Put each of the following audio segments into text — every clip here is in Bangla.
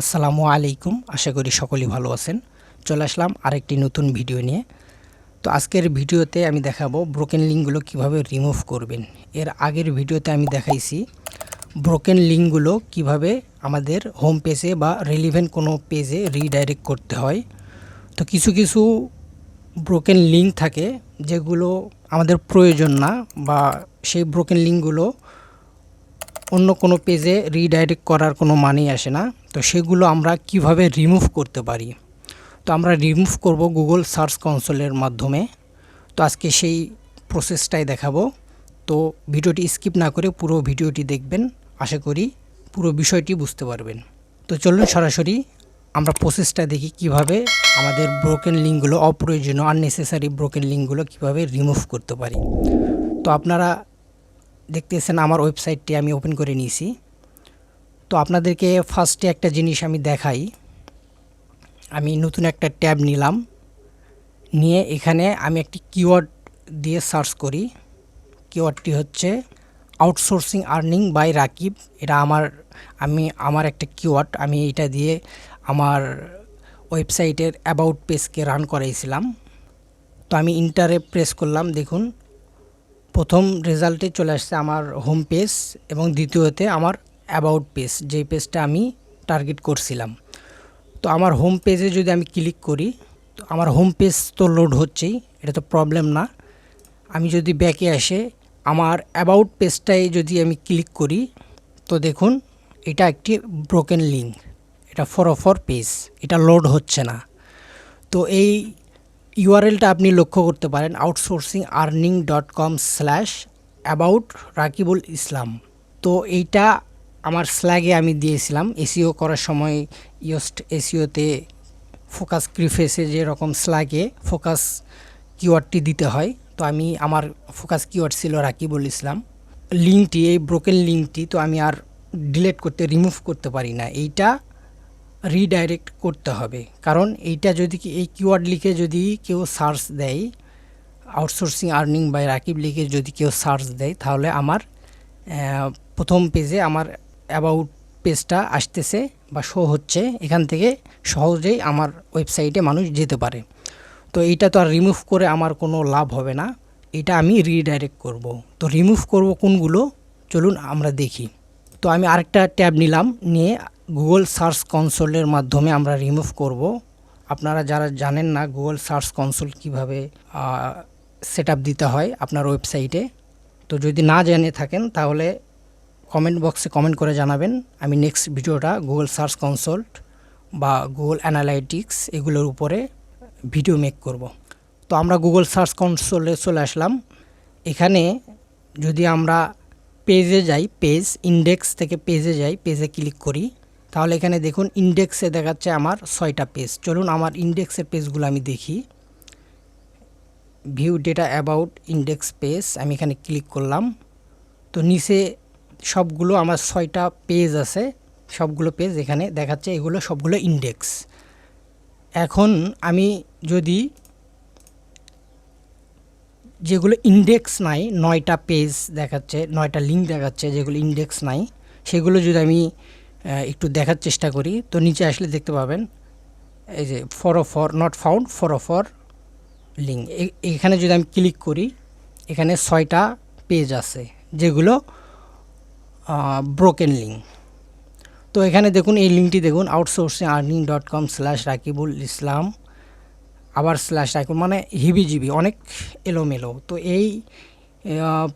আসসালামু আলাইকুম। আশা করি সকলেই ভালো আছেন। চলে আসলাম আরেকটি নতুন ভিডিও নিয়ে। তো আজকের ভিডিওতে আমি দেখাবো ব্রোকেন লিঙ্কগুলো কীভাবে রিমুভ করবেন। এর আগের ভিডিওতে আমি দেখাইছি ব্রোকেন লিঙ্কগুলো কীভাবে আমাদের হোম পেজে বা রিলিভেন্ট কোনো পেজে রিডাইরেক্ট করতে হয়। তো কিছু কিছু ব্রোকেন লিঙ্ক থাকে যেগুলো আমাদের প্রয়োজন না বা সেই ব্রোকেন লিঙ্কগুলো অন্য কোনো পেজে রিডাইরেক্ট করার কোনো মানেই আসে না। তো সেগুলো আমরা কীভাবে রিমুভ করতে পারি? তো আমরা রিমুভ করব গুগল সার্চ কনসোলের মাধ্যমে। তো আজকে সেই প্রসেসটাই দেখাবো। তো ভিডিওটি স্কিপ না করে পুরো ভিডিওটি দেখবেন। আশা করি পুরো বিষয়টি বুঝতে পারবেন। তো চলুন সরাসরি আমরা প্রসেসটা দেখি কীভাবে আমাদের ব্রোকেন লিঙ্কগুলো অপ্রয়োজনীয় আননেসেসারি ব্রোকেন লিঙ্কগুলো কীভাবে রিমুভ করতে পারি। তো আপনারা দেখতেছেন আমার ওয়েবসাইটটি আমি ওপেন করে নিয়েছি। তো আপনাদেরকে ফার্স্টে একটা জিনিস আমি দেখাই। আমি নতুন একটা ট্যাব নিলাম। নিয়ে এখানে আমি একটি কিওয়ার্ড দিয়ে সার্চ করি। কিওয়ার্ডটি হচ্ছে আউটসোর্সিং আর্নিং বাই রাকিব এটা আমার, আমি, আমার একটা কিওয়ার্ড আমি এটা দিয়ে আমার ওয়েবসাইটের অ্যাবাউট পেজকে রান করাইছিলাম। তো আমি ইন্টারে প্রেস করলাম, দেখুন। প্রথম রেজাল্টে চলে আসছে আমার হোম পেজ এবং দ্বিতীয়তে আমার অ্যাবাউট পেজ যেই পেজটা আমি টার্গেট করছিলাম। তো আমার হোম পেজে যদি আমি ক্লিক করি, তো আমার হোম পেজ তো লোড হচ্ছেই, এটা তো প্রবলেম না। আমি যদি ব্যাকে আসে, আমার অ্যাবাউট পেজটায় যদি আমি ক্লিক করি, তো দেখুন, এটা একটি ব্রোকেন লিঙ্ক এটা ফর ফর পেজ এটা লোড হচ্ছে না। তো এই ইউআরএলটা আপনি লক্ষ্য করতে পারেন outsourcing earning dot com slash about Rakibul Islam. তো এইটা আমার স্ল্যাগে আমি দিয়েছিলাম। এসিও করার সময় ইয়স্ট এসিওতে ফোকাস ক্রিফেসে যেরকম স্ল্যাগে ফোকাস কিওয়ার্ডটি দিতে হয়। তো আমি, আমার ফোকাস কিওয়ার্ড ছিল রাকিবুল ইসলাম। লিঙ্কটি, এই ব্রোকেন লিঙ্কটি, তো আমি আর ডিলেট করতে রিমুভ করতে পারি না। এইটা রিডাইরেক্ট করতে হবে। কারণ এইটা যদি এই কিওয়ার্ড লিখে যদি কেউ সার্চ দেয় আউটসোর্সিং আর্নিং বাই রাকিব লিখে যদি কেউ সার্চ দেয়, তাহলে আমার প্রথম পেজে আমার অ্যাবাউট পেজটা আসতেছে বা শো হচ্ছে। এখান থেকে সহজেই আমার ওয়েবসাইটে মানুষ যেতে পারে। তো এইটা তো আর রিমুভ করে আমার কোনো লাভ হবে না। এটা আমি রিডাইরেক্ট করব। তো রিমুভ করব কোনগুলো? চলুন আমরা দেখি। তো আমি আরেকটা ট্যাব নিলাম, নিয়ে গুগল সার্চ কনসোলের মাধ্যমে আমরা রিমুভ করব। আপনারা যারা জানেন না গুগল সার্চ কনসোল কীভাবে সেট দিতে হয় আপনার ওয়েবসাইটে তো যদি না জেনে থাকেন তাহলে কমেন্ট বক্সে কমেন্ট করে জানাবেন। আমি নেক্সট ভিডিওটা গুগল সার্চ কনসোল্ট বা গুগল অ্যানালাইটিক্স এগুলোর উপরে ভিডিও মেক করব। তো আমরা গুগল সার্চ কনসোলে চলে আসলাম। এখানে যদি আমরা পেজে যাই পেজ ইন্ডেক্স থেকে পেজে যাই পেজে ক্লিক করি। তাহলে এখানে দেখুন ইন্ডেক্সে দেখাচ্ছে আমার ছয়টা পেজ চলুন আমার ইন্ডেক্সের পেজগুলো আমি দেখি। View data about index page আমি এখানে ক্লিক করলাম। তো নিচে সবগুলো আমার ছয়টা পেজ আছে, সবগুলো পেজ এখানে দেখাচ্ছে, এগুলো সবগুলো ইন্ডেক্স এখন আমি যদি যেগুলো ইন্ডেক্স নাই, নয়টা পেজ দেখাচ্ছে, নয়টা লিঙ্ক দেখাচ্ছে, যেগুলো ইন্ডেক্স নাই, সেগুলো যদি আমি একটু দেখার চেষ্টা করি। তো নিচে আসলে দেখতে পাবেন, এই যে four four not found four four link এখানে যদি আমি ক্লিক করি, এখানে ছয়টা পেজ আছে, যেগুলো ব্রোকেন লিঙ্ক তো এখানে দেখুন, এই লিঙ্কটি দেখুন outsourcing earning dot com slash Rakibul Islam, আবার স্ল্যাশ রাকিবুল মানে হিবিজিবি, অনেক এলোমেলো। তো এই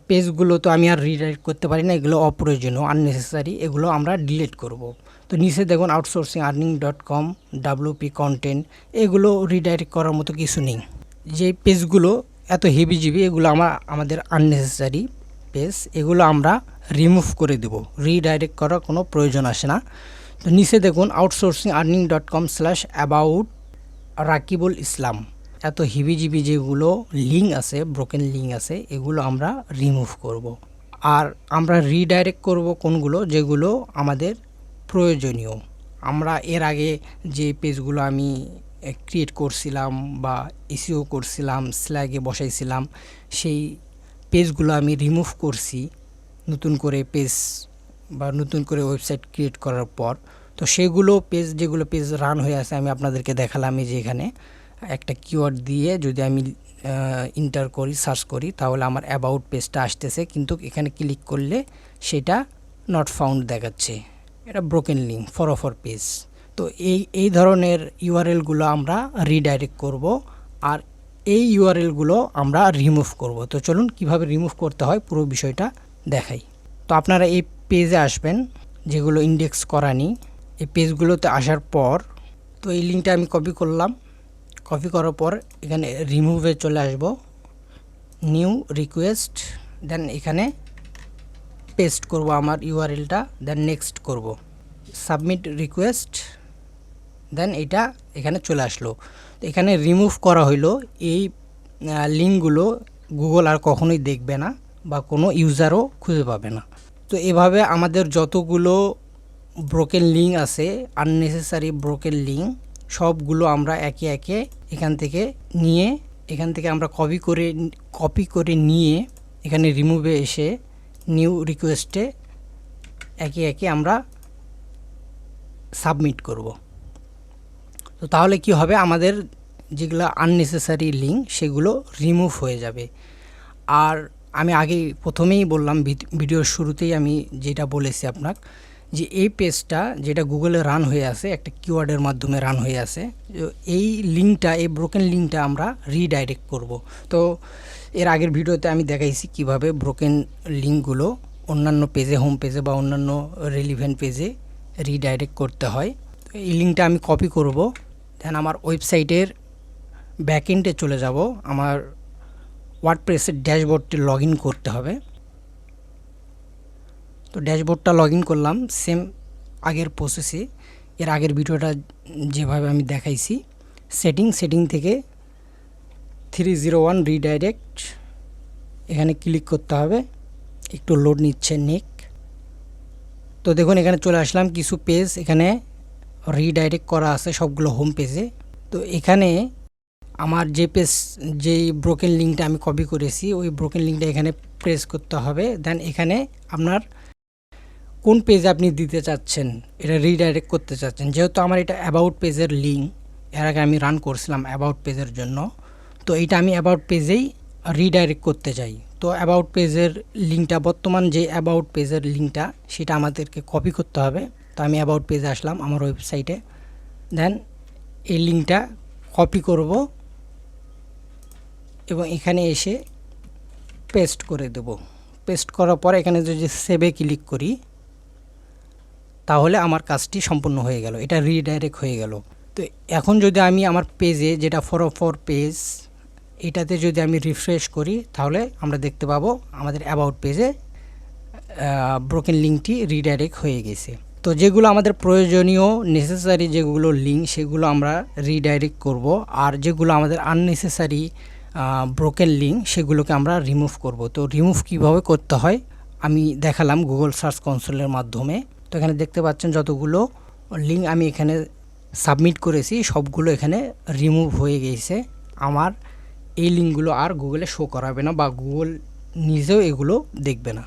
পেজগুলো তো আমি আর রিডাইরেক্ট করতে পারি না, এগুলো অপ্রয়োজনীয় আননেসেসারি এগুলো আমরা ডিলিট করব। তো নিচে দেখুন outsourcing earning dot com WP content এগুলো রিডাইরেক্ট করার মতো কিছু নেই। যে পেজগুলো এত হেভি জিবি, এগুলো আমার, আমাদের আননেসেসারি পেজ এগুলো আমরা রিমুভ করে দেব। রিডাইরেক্ট করার কোনো প্রয়োজন আসে না। তো নিচে দেখুন outsourcing earning dot com slash about Rakibul Islam. এত হিবিজিবি যেগুলো লিঙ্ক আছে ব্রোকেন লিঙ্ক আছে, এগুলো আমরা রিমুভ করব। আর আমরা রিডাইরেক্ট করব কোনগুলো? যেগুলো আমাদের প্রয়োজনীয়। আমরা এর আগে যে পেজগুলো আমি ক্রিয়েট করছিলাম বা এসিও করছিলাম স্ল্যাগে বসাইছিলাম, সেই পেজগুলো আমি রিমুভ করছি নতুন করে পেজ বা নতুন করে ওয়েবসাইট ক্রিয়েট করার পর। তো সেগুলো পেজ, যেগুলো পেজ রান হয়ে আছে, আমি আপনাদেরকে দেখালাম এই যে এখানে। একটা কিওয়ার্ড দিয়ে যদি আমি ইন্টার করি সার্চ করি, তাহলে আমার অ্যাবাউট পেজটা আসতেছে। কিন্তু এখানে ক্লিক করলে সেটা নট ফাউন্ড দেখাচ্ছে। এটা broken link four o four page তো এই এই ধরনের ইউআরএলগুলো আমরা রিডাইরেক্ট করব আর এই ইউআরএলগুলো আমরা রিমুভ করব। তো চলুন কীভাবে রিমুভ করতে হয় পুরো বিষয়টা দেখাই। তো আপনারা এই পেজে আসবেন, যেগুলো ইন্ডেক্স করা নেই। এই পেজগুলোতে আসার পর, তো এই লিঙ্কটা আমি কপি করলাম। কপি করার পর এখানে রিমুভে চলে আসব। নিউ রিকোয়েস্ট দেন এখানে পেস্ট করব আমার ইউআরএলটা দেন নেক্সট করব। সাবমিট রিকোয়েস্ট দেন এটা এখানে চলে আসলো। তো এখানে রিমুভ করা হইল, এই লিঙ্কগুলো গুগল আর কখনোই দেখবে না বা কোনো ইউজারও খুঁজে পাবে না। তো এভাবে আমাদের যতগুলো ব্রোকেন লিঙ্ক আছে আননেসেসারি ব্রোকেন লিঙ্ক সবগুলো আমরা একে একে এখান থেকে নিয়ে, এখান থেকে আমরা কপি করে কপি করে নিয়ে এখানে রিমুভে এসে নিউ রিকোয়েস্টে একে একে আমরা সাবমিট করব। তো তাহলে কি হবে? আমাদের যেগুলো আননেসেসারি লিঙ্ক সেগুলো রিমুভ হয়ে যাবে। আর আমি আগে প্রথমেই বললাম ভিডিওর শুরুতেই আমি যেটা বলেছি আপনার যে এই পেজটা যেটা গুগলে রান হয়ে আছে, একটা কিওয়ার্ডের মাধ্যমে রান হয়ে আছে এই লিঙ্কটা, এই ব্রোকেন লিঙ্কটা আমরা রিডাইরেক্ট করব। তো এর আগের ভিডিওতে আমি দেখাইছি কীভাবে ব্রোকেন লিঙ্কগুলো অন্যান্য পেজে হোম পেজে বা অন্যান্য রিলিভেন্ট পেজে রিডাইরেক্ট করতে হয়। এই লিঙ্কটা আমি কপি করব দেন আমার ওয়েবসাইটের ব্যাকএন্ডে চলে যাব, আমার ওয়ার্ডপ্রেসের ড্যাশবোর্ডটি লগ করতে হবে। তো ড্যাশবোর্ডটা লগ ইন করলাম সেম আগের প্রসেসে এর আগের ভিডিওটা যেভাবে আমি দেখাইছি। সেটিং সেটিং থেকে থ্রি জিরো ওয়ান রিডাইরেক্ট এখানে ক্লিক করতে হবে। একটু লোড নিচ্ছে নেক। তো দেখুন, এখানে চলে আসলাম কিছু পেজ এখানে রিডাইরেক্ট করা আছে সবগুলো হোম পেজে তো এখানে আমার যে পেজ যেই ব্রোকেন লিঙ্কটা আমি কপি করেছি, ওই ব্রোকেন লিঙ্কটা এখানে প্রেস করতে হবে। দেন এখানে আপনার কোন পেজ আপনি দিতে চাচ্ছেন? এটা রিডাইরেক্ট করতে চাচ্ছেন। যেহেতু আমার এটা অ্যাবাউট পেজের লিঙ্ক এর আগে আমি রান করছিলাম অ্যাবাউট পেজের জন্য। তো এইটা আমি অ্যাবাউট পেজেই রিডাইরেক্ট করতে চাই। তো অ্যাবাউট পেজের লিঙ্কটা বর্তমান যে অ্যাবাউট পেজের লিঙ্কটা সেটা আমাদেরকে কপি করতে হবে। তো আমি অ্যাবাউট পেজে আসলাম আমার ওয়েবসাইটে দেন এই লিঙ্কটা কপি করব এবং এখানে এসে পেস্ট করে দেব। পেস্ট করার পর এখানে যদি সেভে ক্লিক করি তাহলে আমার কাজটি সম্পূর্ণ হয়ে গেল, এটা রিডাইরেক্ট হয়ে গেল। তো এখন যদি আমি আমার পেজে যেটা ফর ফর পেজ এটাতে যদি আমি রিফ্রেশ করি, তাহলে আমরা দেখতে পাবো আমাদের অ্যাবাউট পেজে ব্রোকেন লিঙ্কটি রিডাইরেক্ট হয়ে গেছে। তো যেগুলো আমাদের প্রয়োজনীয় নেসেসারি যেগুলো লিঙ্ক সেগুলো আমরা রিডাইরেক্ট করব, আর যেগুলো আমাদের আননেসেসারি ব্রোকেন লিঙ্ক সেগুলোকে আমরা রিমুভ করব। তো রিমুভ কীভাবে করতে হয়, আমি দেখালাম গুগল সার্চ কনসোলের মাধ্যমে। তো এখানে দেখতে পাচ্ছেন যতগুলো লিঙ্ক আমি এখানে সাবমিট করেছি, সবগুলো এখানে রিমুভ হয়ে গেছে। আমার এই লিঙ্কগুলো আর গুগলে শো করাবে না বা গুগল নিজেও এগুলো দেখবে না।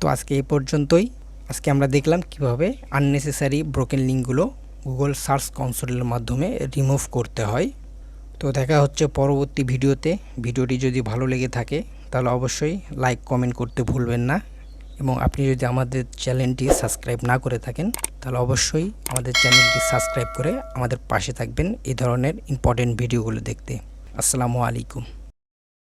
তো আজকে এই পর্যন্তই। আজকে আমরা দেখলাম কীভাবে আননেসেসারি ব্রোকেন লিঙ্কগুলো গুগল সার্চ কনসোলের মাধ্যমে রিমুভ করতে হয়। তো দেখা হচ্ছে পরবর্তী ভিডিওতে। ভিডিওটি যদি ভালো লেগে থাকে, তাহলে অবশ্যই লাইক কমেন্ট করতে ভুলবেন না। এবং আপনি যদি আমাদের চ্যানেলটি সাবস্ক্রাইব না করে থাকেন, তাহলে অবশ্যই আমাদের চ্যানেলটি সাবস্ক্রাইব করে আমাদের পাশে থাকবেন এই ধরনের ইম্পর্টেন্ট ভিডিওগুলো দেখতে। আসসালামু আলাইকুম।